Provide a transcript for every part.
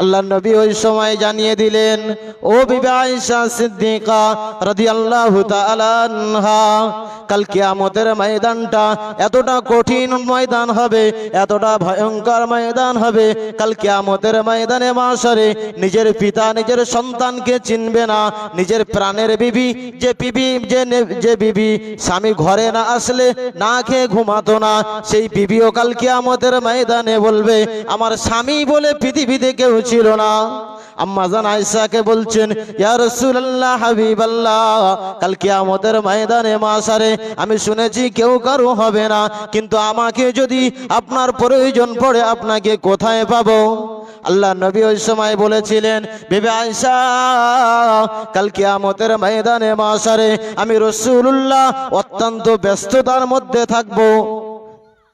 আল্লাহ নবী ওই সময় জানিয়ে দিলেন, ও বিবি সিদ্দিকা রাদিয়াল্লাহু তাআলা আনহা, কাল কিয়ামতের ময়দানটা এতটা কঠিন ময়দান হবে, এতটা ভয়ঙ্কর ময়দান হবে, কাল কিয়ামতের ময়দানে মাসরে নিজের পিতা, নিজের সন্তানকে চিনবে না, নিজের প্রাণের বিবি, যে বিবি, যে যে বিবি স্বামী ঘরে না আসলে না খেয়ে ঘুমাতো না, সেই বিবিও কাল কিয়ামতের ময়দানে বলবে, আমার স্বামী বলে পৃথিবীতে কেউ ছিল না। আম্মা জান আয়েশাকে বলছেন, ইয়া রাসূলুল্লাহ, হাবিবাল্লাহ, কাল কিয়ামতের ময়দানে মাসারে আমি শুনেছি কেউ কারও হবে না, কিন্তু আমাকে যদি আপনার প্রয়োজন পড়ে, আপনাকে কোথায় পাবো? আল্লাহ নবী ওই সময় বলেছিলেন, বেবে আয়সা কাল কিয়ামতের ময়দানে মাসারে আমি রসুল্লাহ অত্যন্ত ব্যস্ততার মধ্যে থাকব।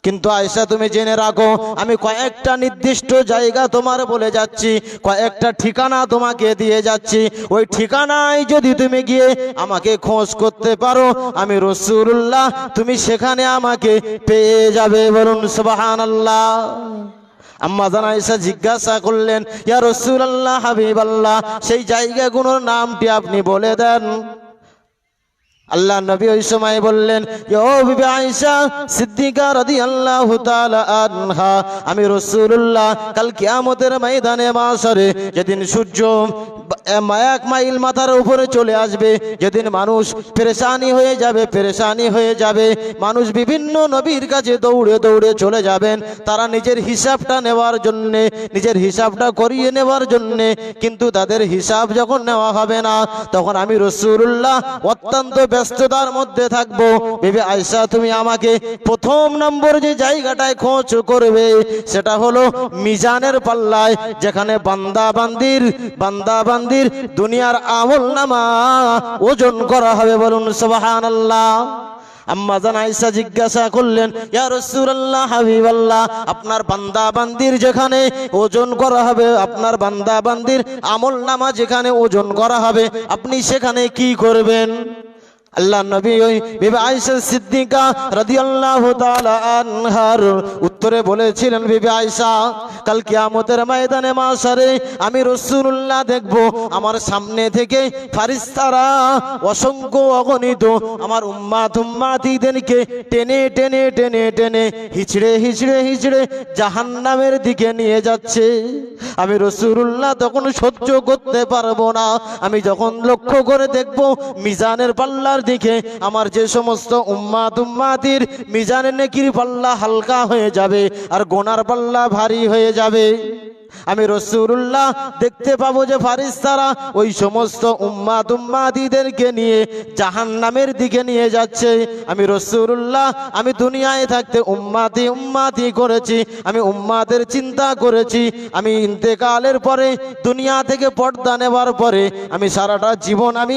কিন্তু আয়সা তুমি জেনে রাখো, আমি কয়েকটা নির্দিষ্ট জায়গা তোমার বলে যাচ্ছি, কয়েকটা ঠিকানা তোমাকে দিয়ে যাচ্ছি। ওই ঠিকানায় যদি তুমি গিয়ে আমাকে খোঁজ করতে পারো, আমি রসুল্লাহ তুমি সেখানে আমাকে পেয়ে যাবে, বলুন সুবাহান আল্লাহ আম্মা জান আয়েশা জিজ্ঞাসা করলেন, ইয়া রসুল আল্লাহ হাবিব আল্লাহ সেই জায়গাগুলোর নামটি আপনি বলে দেন। আল্লাহ নবী ওই সময় বললেন আমি রাসূলুল্লাহ কাল কিয়ামতের ময়দানে মাশরে, যেদিন সূর্য এক মাইল মাথার উপরে চলে আসবে, যেদিন মানুষ পেরেশানি হয়ে যাবে, পেরেশানি হয়ে যাবে, মানুষ বিভিন্ন নবীর কাছে দৌড়ে দৌড়ে চলে যাবেন, তারা নিজের হিসাবটা নেওয়ার জন্যে, নিজের হিসাবটা করিয়ে নেওয়ার জন্যে, কিন্তু তাদের হিসাব যখন নেওয়া হবে না, তখন আমি রসুল্লাহ অত্যন্ত ব্যস্ততার মধ্যে থাকব। ভেবে আয়সা তুমি আমাকে প্রথম নম্বর যে জায়গাটায় খোঁজ করবে, সেটা হলো মিজানের পাল্লায়, যেখানে বান্দা বান্দির বান্দা বান্দির দুনিয়ার আমল নামা ওজন করা হবে বলুন সুবহান আল্লাহ আম্মা আয়েশা জিজ্ঞাসা করলেন, ইয়া রাসূলুল্লাহ, হাবিবাল্লাহ, আপনার বান্দা বান্দির যেখানে ওজন করা হবে, আপনার বান্দা বান্দির আমল নামা যেখানে ওজন করা হবে, আপনি সেখানে কি করবেন? আল্লাহ নবী ওই বিবি আয়েশা সিদ্দিকা রাদিয়াল্লাহু তাআলা আনহার উত্তরে বলেছিলেন, বিবি আয়েশা, কাল কিয়ামতের ময়দানে মাশারে আমি রাসূলুল্লাহ দেখব। আমার সামনে থেকে ফারিস্তারা অসংখ্য অগণিত আমার উম্মাত উম্মাতিদেরকে টেনে টেনে টেনে টেনে, হিচড়ে হিচড়ে হিচড়ে জাহান্নামের দিকে নিয়ে যাচ্ছে। আমি রসুল্লাহ তখন সহ্য করতে পারব না। আমি যখন লক্ষ্য করে দেখব মিজানের পাল্লার দিকে আমার যে সমস্ত উম্মাত উম্মাদির মিজানের নেকির পাল্লা হালকা হয়ে যাবে আর গোনার পাল্লা ভারী হয়ে যাবে। আমি রসুল্লাহ দেখতে পাবো যে ফারিস্তারা ওই সমস্ত উম্মাদ উম্মাদিদেরকে নিয়ে জাহান্নামের দিকে নিয়ে যাচ্ছে। আমি রসুল্লাহ, আমি দুনিয়ায় থাকতে উম্মাতি উম্মাতি করেছি, আমি উম্মাদের চিন্তা করেছি, আমি ইন্তেকালের পরে, দুনিয়া থেকে পর্দা নেবার পরে, আমি সারাটা জীবন আমি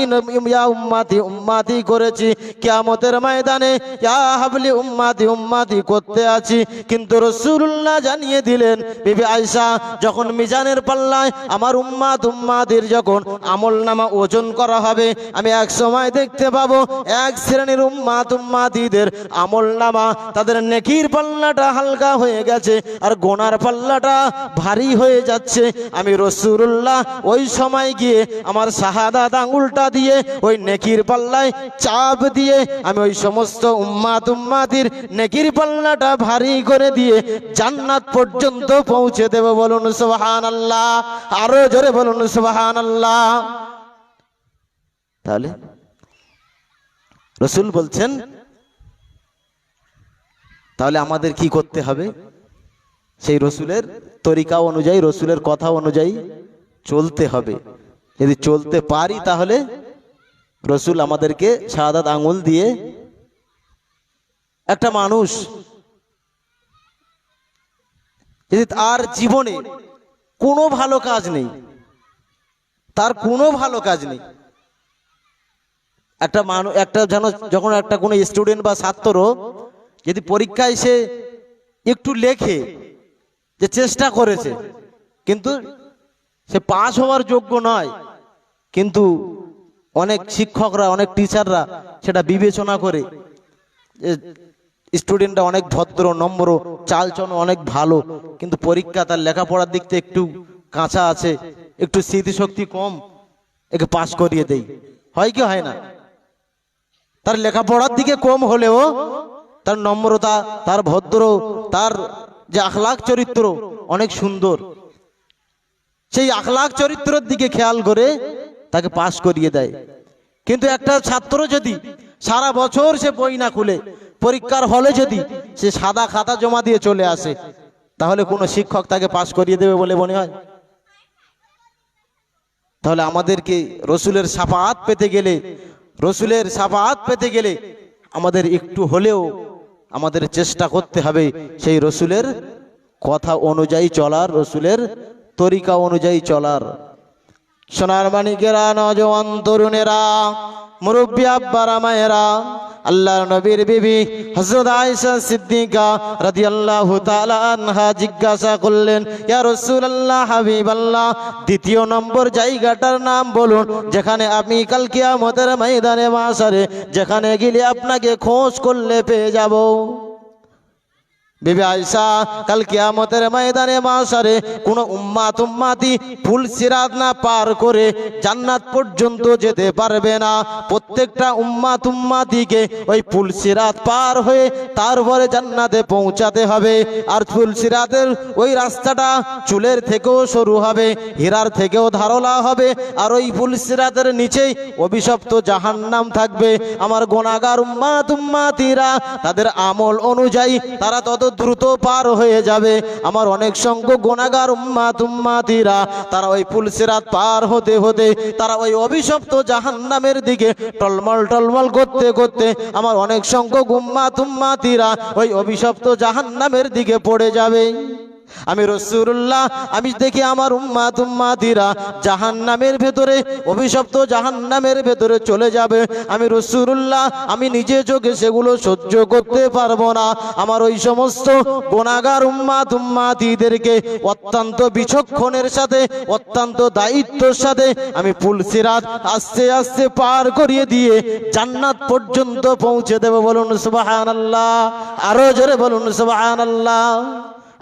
উম্মাতি উম্মাতি করেছি। কিয়ামতের ময়দানে ইয়া হাবলি উম্মাতি উম্মাতি করতে আছি। কিন্তু রসুল্লাহ জানিয়ে দিলেন, বিবি আয়সা যখন মিজানের পাল্লায় আমার উম্মাদ উম্মাদের যখন আমল নামা ওজন করা হবে, আমি এক সময় দেখতে পাবো এক শ্রেণির উম্মাদ উম্মাদিদের আমল নামা তাদের নেকির পাল্লাটা হালকা হয়ে গেছে আর গোনার পাল্লাটা ভারী হয়ে যাচ্ছে। আমি রসুল্লাহ ওই সময় গিয়ে আমার শাহাদাত আঙুলটা দিয়ে ওই নেকির পাল্লায় চাপ দিয়ে আমি ওই সমস্ত উম্মাদ উম্মাদির নেকির পাল্লাটা ভারী করে দিয়ে জান্নাত পর্যন্ত পৌঁছে দেব বলুন আরও জোরে বলুন সুবহান আল্লাহ তাহলে, রসুল বলছেন, তাহলে আমাদের কি করতে হবে? সেই রসুলের তরিকা অনুযায়ী, রসুলের কথা অনুযায়ী চলতে হবে। যদি চলতে পারি তাহলে রসুল আমাদেরকে শাহাদাত আঙুল দিয়ে একটা মানুষ যদি তার জীবনে কোনো ভালো কাজ নেই, তার কোনো ভালো কাজ নেই। একটা মানুষ একটা যেন, যখন একটা কোনো স্টুডেন্ট বা ছাত্র যদি পরীক্ষায় সে একটু লেখে যে চেষ্টা করেছে, কিন্তু সে পাস হওয়ার যোগ্য নয়, কিন্তু অনেক শিক্ষকরা, অনেক টিচাররা সেটা বিবেচনা করে যে স্টুডেন্টটা অনেক ভদ্র, নম্র চালচন অনেক ভালো, কিন্তু পরীক্ষা তার লেখাপড়ার দিক থেকে একটু কাঁচা আছে, একটু স্মৃতিশক্তি কম, একে পাশ করিয়ে দেই। হয় কি, হয় না? তার লেখাপড়ার দিকে কম হলেও তার নম্রতা, তার ভদ্র, তার যে আখলাক চরিত্র অনেক সুন্দর। সেই আখলাক চরিত্রের দিকে খেয়াল করে তাকে পাশ করিয়ে দেয়। কিন্তু একটা ছাত্র যদি সারা বছর সে বই না খুলে পরীক্ষার হলে যদি সে সাদা খাতা জমা দিয়ে চলে আসে, তাহলে কোনো শিক্ষক তাকে পাশ করিয়ে দেবে বলে মনে হয়? তাহলে আমাদেরকে রসুলের সাফাত পেতে গেলে, রসুলের সাফাত পেতে গেলে আমাদের একটু হলেও আমাদের চেষ্টা করতে হবে সেই রসুলের কথা অনুযায়ী চলার, রসুলের তরিকা অনুযায়ী চলার। সোনার মানিকেরা, নজওয়ান তরুণেরা, মুরব্বী আব্বারা, মায়েরা আল্লাহর নবীর বিবি হযরত আয়েশা সিদ্দিকা রাদিয়াল্লাহু তাআলা আনহা জিজ্ঞাসা করলেন, ইয়া রাসূলুল্লাহ, হাবিবাল্লাহ, দ্বিতীয় নম্বর জায়গাটার নাম বলুন, যেখানে আমি কাল কিয়ামতের ময়দানে মাসারে যেখানে গেলে আপনাকে খোঁজ করলে পেয়ে যাব। বিবি আয়সা কাল কিয়ামতের ময়দানে মাসারে কোন উম্মাত উম্মাতি ফুল সিরাত না পার করে জান্নাত পর্যন্ত যেতে পারবে না। প্রত্যেকটা উম্মাত উম্মাতিকে ওই ফুল সিরাত পার হয়ে তারপরে জান্নাতে পৌঁছাতে হবে। আর ফুল সিরাতের ওই রাস্তাটা চুলের থেকেও সরু হবে, হীরার থেকেও ধারলা হবে। আর ওই ফুল সিরাতের নিচেই অভিশপ্ত জাহান্নাম থাকবে। আমার গোনাগার উম্মাত উম্মাতিরা তাদের আমল অনুযায়ী তারা তত দ্রুত পার হয়ে যাবে। আমার অনেক সংখ্যক গোনাগার উম্মাত উম্মাতিরা, তারা ওই পুলসিরাত পার হতে হতে, তারা ওই অভিশপ্ত জাহান্নামের দিকে টলমল টলমল করতে করতে আমার অনেক সংখ্যক উম্মাত উম্মাতিরা ওই অভিশপ্ত জাহান্নামের দিকে পড়ে যাবে। আমি রসুল্লাহ, আমি দেখি আমার উম্মা তুম্মাদিরা জাহান নামের ভেতরে, অভিশপ্ত জাহান নামের ভেতরে চলে যাবে। আমি রসুল্লাহ, আমি নিজে চোখে সেগুলো সহ্য করতে পারব না। আমার ওই সমস্ত গোনাগার উম্মা তুম্মাদিদেরকে অত্যন্ত বিচক্ষণের সাথে, অত্যন্ত দায়িত্বর সাথে আমি পুলসিরাত আস্তে আস্তে পার করিয়ে দিয়ে জান্নাত পর্যন্ত পৌঁছে দেব বলুন সুবাহান আল্লাহ আরও জোরে বলুন সুবাহান আল্লাহ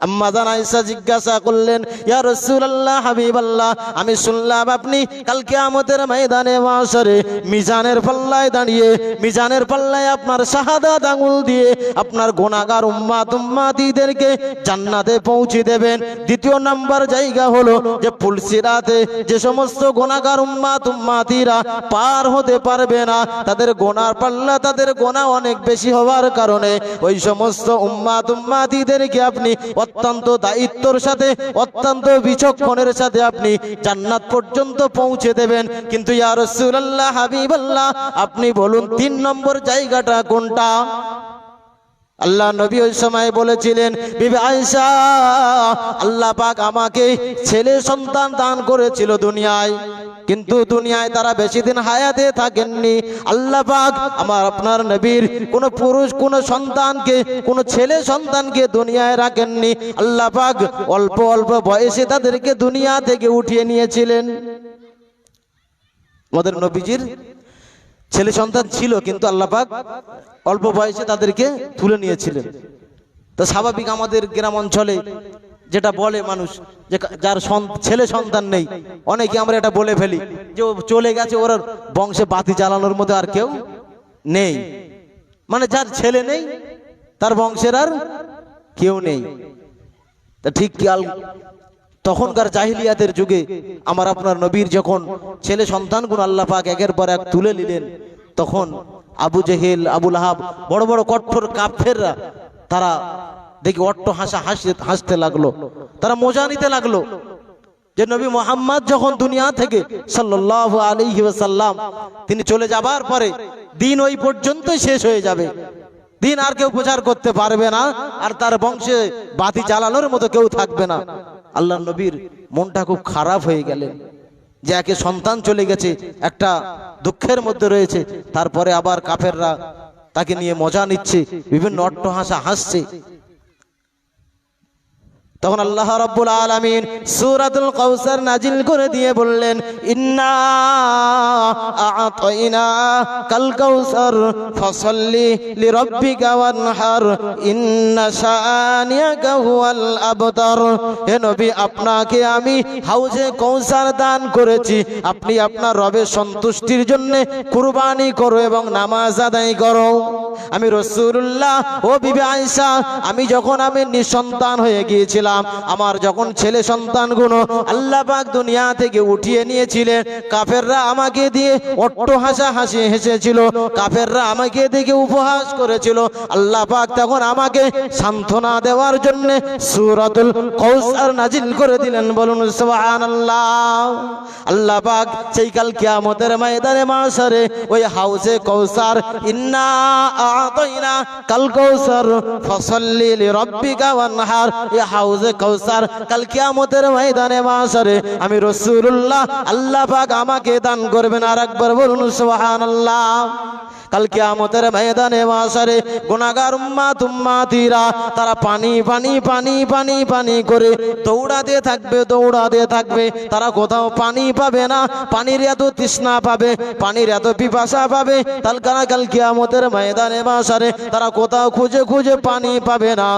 আম্মাজান আয়েশা জিজ্ঞাসা করলেন, ইয়া রাসূলুল্লাহ, হাবিবাল্লাহ, আমি শুনলাম আপনি কালকে আমাদের ময়দানে মাসরে মিজানের পাল্লায় দাঁড়িয়ে, মিজানের পাল্লায় আপনার শাহাদাত আঙুল দিয়ে আপনার গুনাহগার উম্মাত উম্মাতিদেরকে জান্নাতে পৌঁছে দেবেন। দ্বিতীয় নাম্বার জায়গা হলো যে ফুলসিরাতে যে সমস্ত গুনাহগার উম্মাত উম্মাতিরা পার হতে পারবে না, তাদের গোনার পাল্লা তাদের গোনা অনেক বেশি হওয়ার কারণে ওই সমস্ত উম্মাত উম্মাতিদেরকে আপনি অত্যন্ত দায়িত্বর সাথে, অত্যন্ত বিচক্ষণের সাথে আপনি জান্নাত পর্যন্ত পৌঁছে দেবেন। কিন্তু ইয়া রাসূলুল্লাহ, হাবিবাল্লাহ, আপনি বলুন তিন নম্বর জায়গাটা কোনটা? আল্লাহ নবী ওই সময় বলেছিলেন, বিবি আয়েশা, আল্লাহ পাক আমাকে ছেলে সন্তান দান করেছিল দুনিয়ায়। কিন্তু দুনিয়ায় তারা বেশি দিন হায়াতে থাকেননি। আল্লাহ পাক আমার আপনার নবীর কোন পুরুষ, কোন সন্তানকে, কোন ছেলে সন্তানকে দুনিয়ায় রাখেননি। আল্লাহ পাক অল্প অল্প বয়সে তাদেরকে দুনিয়া থেকে উঠিয়ে নিয়েছিলেন। আমাদের নবীজির ছেলে সন্তান ছিল, কিন্তু আল্লাহ পাক অল্প বয়সে তাদেরকে তুলে নিয়েছিলেন। তো স্বাভাবিক আমাদের গ্রাম অঞ্চলে যেটা বলে মানুষ যে যার ছেলে সন্তান নেই, অনেকে আমরা এটা বলে ফেলি যে চলে গেছে, ওর বংশে বাতি জ্বালানোর মধ্যে আর কেউ নেই। মানে যার ছেলে নেই, তার বংশের আর কেউ নেই। তা ঠিক কি আল তখনকার জাহিলিয়াতের যুগে আমার আপনার নবীর যখন ছেলে সন্তানগুলো আল্লাহ পাক একের পর এক তুলে নিলেন, তখন আবু জেহেল, আবুল আহাব বড় বড় কঠোর কাফেররা তারা দেখি অট্ট হাসা হাসতে হাসতে লাগল। তারা মজা নিতে লাগল। যে নবী মোহাম্মদ যখন দুনিয়া থেকে সাল্লাল্লাহু আলাইহি ওয়াসাল্লাম, তিনি চলে যাবার পরে দিন ওই পর্যন্তই শেষ হয়ে যাবে। দিন আর কেউ প্রচার করতে পারবে না, আর তার বংশে বাতি জ্বালানোর মতো কেউ থাকবে না। আল্লাহ নবীর মনটা খুব খারাপ হয়ে গেলেন। যে একে সন্তান চলে গেছে, একটা দুঃখের মধ্যে রয়েছে, তারপরে আবার কাফেররা তাকে নিয়ে মজা নিচ্ছে, বিভিন্ন অট্টহাসা হাসছে। তখন আল্লাহ রাব্বুল আলামিন সুরাতুল কৌসার নাজিল করে দিয়ে বললেন, ইন্না কাল কাউসার ফসল্লি আবতার। হে আপনাকে আমি হাউজে কৌসার দান করেছি। আপনি আপনার রবের সন্তুষ্টির জন্য কুরবানি করো এবং নামাজ আদায় করো। আমি রসুল্লাহ ও বিবি আয়েশা, আমি যখন আমি নিঃসন্তান হয়ে গিয়েছিলাম, আমার যখন ছেলে সন্তানগুলো আল্লাহ পাক দুনিয়া থেকে উঠিয়ে নিয়েছিলেন, কাফেররা আমাকে দিয়ে অট্ট হাসা হাসি হেসেছিল, কাফেররা আমাকে দেখে উপহাস করেছিল, আল্লাহ পাক তখন আমাকে সান্ত্বনা দেওয়ার জন্য সূরাতুল কৌসার নাজিল করে দিলেন, বলুন সুবহানাল্লাহ। আল্লাহ পাক সেই কাল কিয়ামতের ময়দানে মাশারে ওই হাউসে কৌসার ইন্না আতাইনা কাল কৌসার ফসল্লি লিরাব্বিকা ওয়ানহার। এই হাউসে কৌসার কাল কিয়ামতের ময়দানে মাশারে। আমি রাসূলুল্লাহ, আল্লাহ পাক আমাকে দান করবেন আরেকবার বলুন, সুবহানাল্লাহ। কাল কিয়ামতের ময়দানে মাসারে গুনাহগার উম্মাত উম্মাতিরা, তারা পানি পানি পানি পানি পানি করে দৌড়াতে থাকবে দৌড়াতে থাকবে। তারা কোথাও পানি পাবে না, পানির এত তৃষ্ণা পাবে, পানির এত পিপাসা পাবে। তাল কানা কাল কিয়ামতের ময়দানে মাসারে তারা কোথাও খুঁজে খুঁজে পানি পাবে না।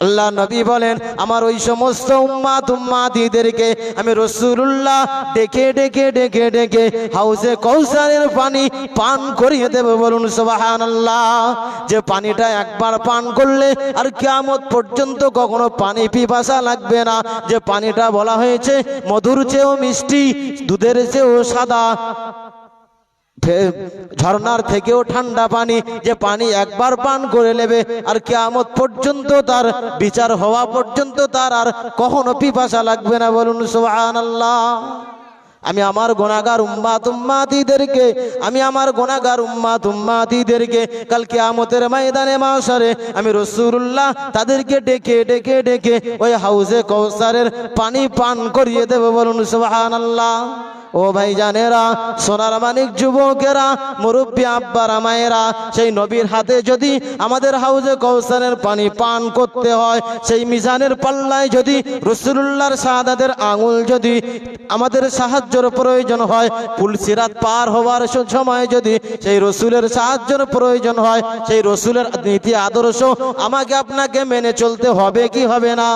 আল্লাহ নবী বলেন, আমার ওই সমস্ত উম্মাত উম্মাতিদেরকে আমি রসুল্লাহ ডেকে ডেকে ডেকে ডেকে হাউসে কৌসারের পানি পান করিয়ে দেবে বলুন সুবাহান আল্লাহ যে পানিটা একবার পান করলে আর কিয়ামত পর্যন্ত কখনো পানি পিপাসা লাগবে না। যে পানিটা বলা হয়েছে, মধুর চেয়েও মিষ্টি, দুধের চেয়েও সাদা। ঝর্ণার থেকেও ঠান্ডা পানি, যে পানি একবার পান করে নেবে, আর কেয়ামত পর্যন্ত তার বিচার হওয়া পর্যন্ত তার আর কখনো পিপাসা লাগবে না। বলুন, সুবহানাল্লাহ। আমি আমার গোনাগার উম্মাত উম্মাতিদেরকে, আমি আমার গোনাগার উম্মাত উম্মাতিদেরকে, কাল কিয়ামতের ময়দানে মাসারে আমি রাসূলুল্লাহ তাদেরকে ডেকে ডেকে ডেকে ওই হাউসে কৌসারের পানি পান করিয়ে দেব। বলুন, সুবহানাল্লাহ। ও ভাই জানেরা সোনার মানিক যুবকেরা, মুরব্বী আব্বার, মায়েরা, সেই নবীর হাতে যদি আমাদের হাউজে কৌসারের পানি পান করতে হয়, সেই মিজানের পাল্লায় যদি রসুল্লাহর শাহাদাতের আঙুল যদি আমাদের সাহায্যের প্রয়োজন হয় পুলসিরাত পার হওয়ার সময় যদি সেই রসুলের সাহায্যের প্রয়োজন হয়, সেই রসুলের নীতি, আদর্শ আমাকে আপনাকে মেনে চলতে হবে কি হবে না?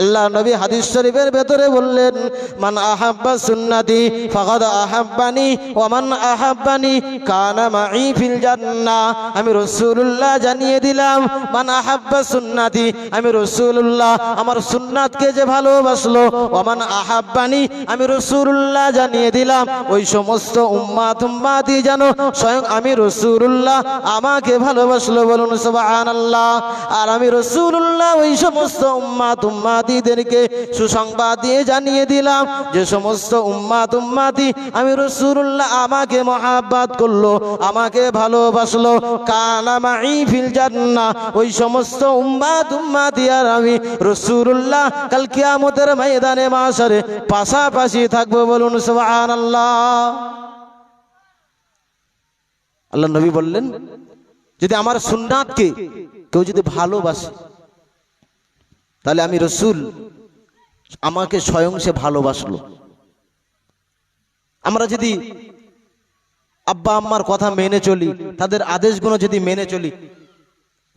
আল্লাহ নবী হাদিস শরীফের ভেতরে বললেন, মান আহাব্বা সুন্নাতি ফাকাদ আহাব্বানি ওয়া মান আহাব্বানি কানা মাই ফিল জান্নাহ। আমি রাসূলুল্লাহ জানিয়ে দিলাম, মান আহাব্বা সুন্নাতি। আমি রাসূলুল্লাহ, আমার সুন্নাতকে যে ভালোবাসলো। ওয়া মান আহাব্বানি? আমি রাসূলুল্লাহ জানিয়ে দিলাম, ওই সমস্ত উম্মাত উম্মাতি জানো স্বয়ং আমি রাসূলুল্লাহ আমাকে ভালোবাসলো। বলুন সুবহানাল্লাহ। আর আমি রাসূলুল্লাহ ওই সমস্ত উম্মাত উম্মাতিদেরকে সুসংবাদ দিয়ে জানিয়ে দিলাম যে সমস্ত উম্মাত উম্মাতি আমি রাসূলুল্লাহ আমাকে মহাব্বাত করল, আমাকে ভালোবাসলো। কানামাই ফিল জান্নাহ, ওই সমস্ত উম্মাত উম্মাতি আর আমি রাসূলুল্লাহ কাল কিয়ামতের ময়দানে মাশারে পাশাপাশি থাকব বলুন সুবহানাল্লাহ। আল্লাহ নবী বললেন, যদি আমার সুন্নাতকে কেউ যদি ভালোবাসে তাহলে আমি রসুল, আমাকে স্বয়ং সে ভালোবাসলো। আমরা যদি আব্বা আম্মার কথা মেনে চলি, তাদের আদেশগুলো যদি মেনে চলি,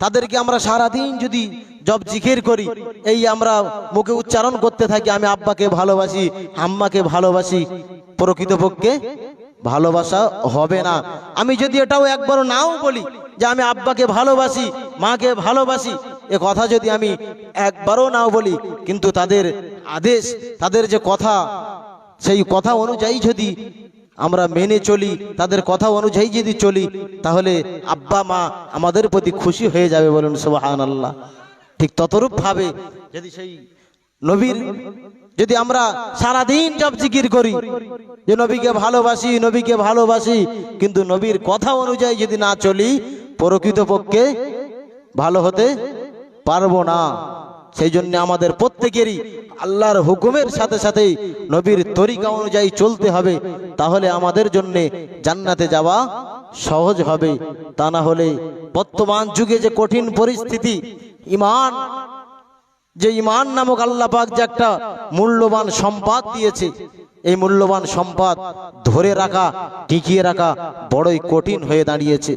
তাদেরকে আমরা সারাদিন যদি জব জিকির করি, এই আমরা মুখে উচ্চারণ করতে থাকি, আমি আব্বাকে ভালোবাসি, আম্মাকে ভালোবাসি, প্রকৃতপক্ষে ভালোবাসা হবে না। আমি যদি এটাও একবারও নাও বলি যে আমি আব্বাকে ভালোবাসি, মাকে ভালোবাসি এ কথা যদি আমি একবারও নাও বলি, কিন্তু তাদের আদেশ, তাদের যে কথা, সেই কথা অনুযায়ী যদি আমরা মেনে চলি, তাদের কথা অনুযায়ী যদি চলি, তাহলে আব্বা, মা আমাদের প্রতি খুশি হয়ে যাবে বলুন সুবাহান আল্লাহ ঠিক ততরূপ ভাবে যদি সেই নবীর, যদি আমরা সারাদিন জব জিকির করি, যে নবীকে ভালোবাসি নবীকে ভালোবাসি, কিন্তু নবীর কথা অনুযায়ী যদি না চলি, প্রকৃতপক্ষে ভালো হতে পারব না। সেই জন্য আমাদের প্রত্যেকেরই আল্লাহর হুকুমের সাথে সাথেই নবীর তরিকা অনুযায়ী চলতে হবে। তাহলে আমাদের জন্যে জান্নাতে যাওয়া সহজ হবে। তা না হলে বর্তমান যুগে যে কঠিন পরিস্থিতি ইমান যে ইমান নামক আল্লাহ পাক যে একটা মূল্যবান সম্পদ দিয়েছে, এই মূল্যবান সম্পদ ধরে রাখা, টিকিয়ে রাখা বড়ই কঠিন হয়ে দাঁড়িয়েছে।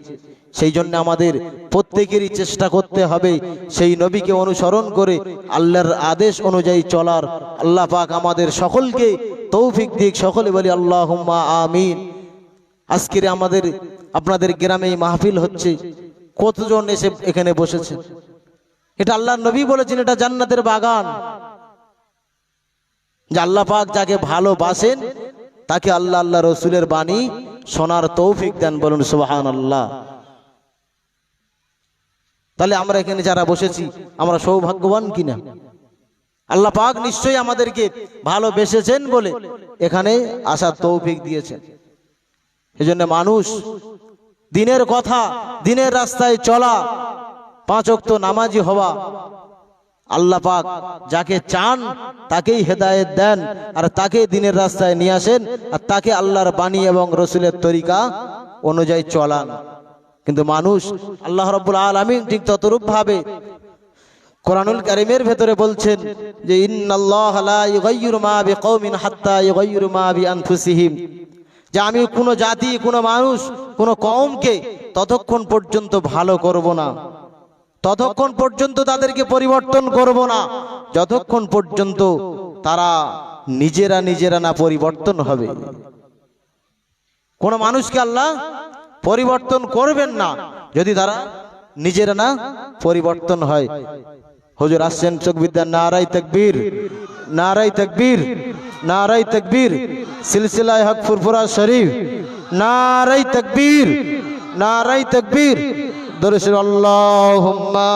সেই জন্য আমাদের প্রত্যেকেরই চেষ্টা করতে হবে সেই নবীকে অনুসরণ করে আল্লাহর আদেশ অনুযায়ী চলার। আল্লাহ পাক আমাদের সকলকে তৌফিক দিক, সকলে বলি আল্লাহ আমিন। আজকের আমাদের, আপনাদের গ্রামে মাহফিল হচ্ছে। কতজন এসে এখানে বসেছে? এটা আল্লাহ নবী বলেছেন, এটা জান্নাতের বাগান। যে আল্লাহ পাক যাকে ভালোবাসেন, তাকে আল্লাহ আল্লাহ রসুলের বাণী, শোনার তৌফিক দেন বলুন সুবাহান আল্লাহ তাহলে আমরা এখানে যারা বসেছি, আমরা সৌভাগ্যবান কিনা? আল্লাহ পাক নিশ্চয়ই আমাদেরকে ভালোবেসেছেন বলে এখানে আসার তৌফিক দিয়েছেন। এজন্য মানুষ, দিনের কথা, দিনের রাস্তায় চলা, পাঁচ অক্ত নামাজি হওয়া, আল্লাহ পাক যাকে চান তাকেই হেদায়েত দেন আর তাকে দিনের রাস্তায় নিয়ে আসেন আর তাকে আল্লাহর বাণী এবং রসুলের তরিকা অনুযায়ী চলান। কিন্তু মানুষ আল্লাহ রব্বুল আলমিন ঠিক ততরূপ ভাবে কোরআনুল কারিমের ভেতরে বলছেন যে যে, আমি কোনো জাতি, কোনো মানুষ, কোনো কওমকে ততক্ষণ পর্যন্ত ভালো করব না। ততক্ষণ পর্যন্ত তাদেরকে পরিবর্তন করব না। যতক্ষণ পর্যন্ত তারা নিজেরা নিজেরা না পরিবর্তন হবে। কোন মানুষকে আল্লাহ পরিবর্তন করবেন না। যদি তারা নিজেরা না পরিবর্তন হয়। হুজুর আসছেন চোখ বিদ্যা নারাই তকবীর নারাই তকবীর নারাই তকবীর, সিলসিলায় হক ফুরফুরা শরীফ নারাই তকবীর নারাই তকবীর দরসুল আল্লাহুম্মা